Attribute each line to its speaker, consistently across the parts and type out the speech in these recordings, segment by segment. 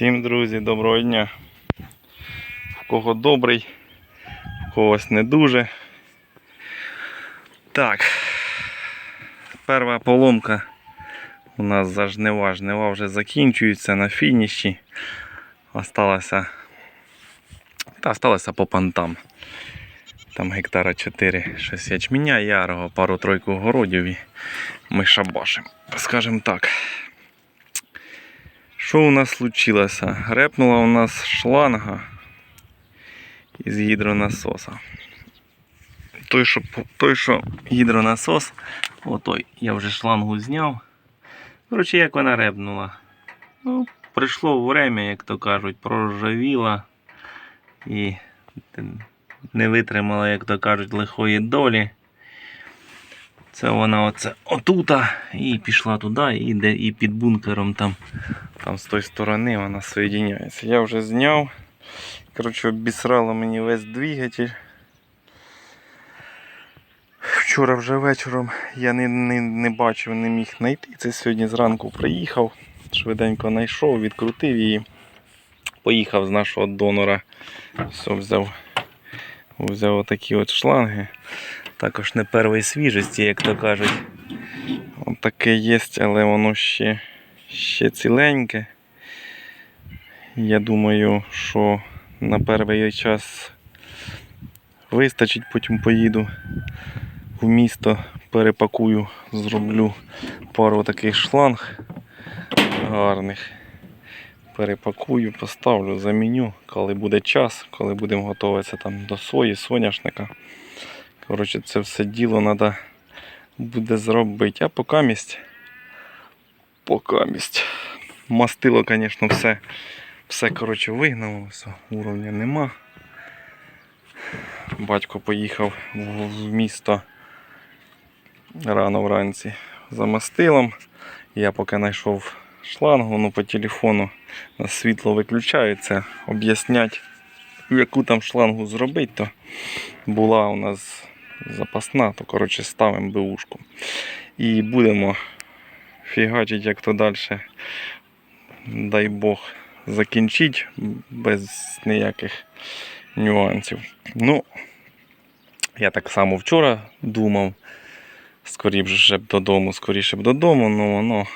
Speaker 1: Всім, друзі, доброго дня. В кого добрий, в когось не дуже. Так. Перша поломка у нас за жнива. Жнива вже закінчуються на фініші. Осталося. Та осталося по пантам. Там гектара 4 щось ячменя, ярого, пару-тройку городів і ми шабашим. Скажем так. Що у нас случилося? Грепнула у нас шланга із гідронасоса. Той, що, той, що гідронасос, отой, я вже шлангу зняв. Коротше, як вона репнула. Ну, прийшло время, як то кажуть, проржавіла і не витримала, як то кажуть, лихої долі. Це вона оце отута і пішла туди, і де і під бункером там, там з тої сторони вона соєдиняється. Я вже зняв. Коротше, обісрало мені весь двигатель. Вчора вже вечором я не, не, не бачив, не міг знайти. Це сьогодні зранку приїхав, швиденько знайшов, відкрутив її. Поїхав з нашого донора. Все, взяв, взяв отакі от шланги. Також не першої свіжості, як то кажуть. От таке є, але воно ще, ще ціленьке. Я думаю, що на перший час вистачить, потім поїду в місто, перепакую, зроблю пару таких шланг гарних. Перепакую, поставлю, заміню, коли буде час, коли будемо готуватися там до сої, соняшника. Коротше, це все діло треба буде зробити. А поки місць. Мастило, звісно, все, все коротше, вигнало, все, уровня нема. Батько поїхав в місто рано вранці за мастилом. Я поки знайшов шлангу, ну по телефону світло виключається, об'яснять, яку там шлангу зробити, то була у нас запасна, то коротше ставимо бушку. І будемо фігачити, як то далі. Дай Бог закінчить без ніяких нюансів. Ну, я так само вчора думав, скоріше б додому, скоріше б додому, ну воно,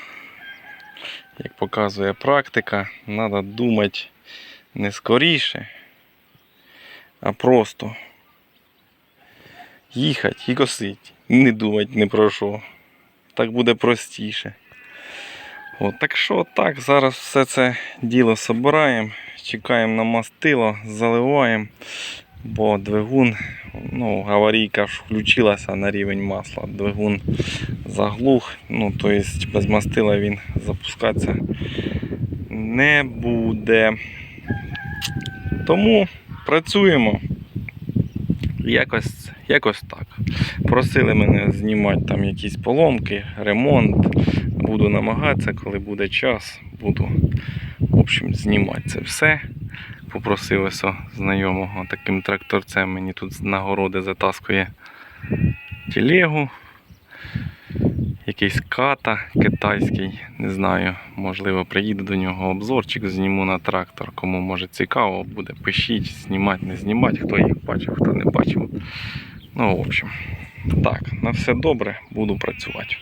Speaker 1: як показує практика, треба думати не скоріше, а просто їхати і косити. Не думати ні про що. Так буде простіше. От, так що так, зараз все це діло збираємо, чекаємо на мастило, заливаємо, бо двигун, ну, аварійка ж включилася на рівень масла. Двигун заглух, ну, тобто без мастила він запускатися не буде. Тому працюємо. Якось, якось так. Просили мене знімати там якісь поломки, ремонт. Буду намагатися, коли буде час, буду в общем, знімати це все. Попросив знайомого таким тракторцем мені тут з нагороди затаскує телегу. Якийсь ката китайський, не знаю, можливо, приїду до нього обзорчик, зніму на трактор. Кому може цікаво буде, пишіть, знімати, не знімати, хто їх бачив, хто не бачив. Ну, в общем, так, на все добре, буду працювати.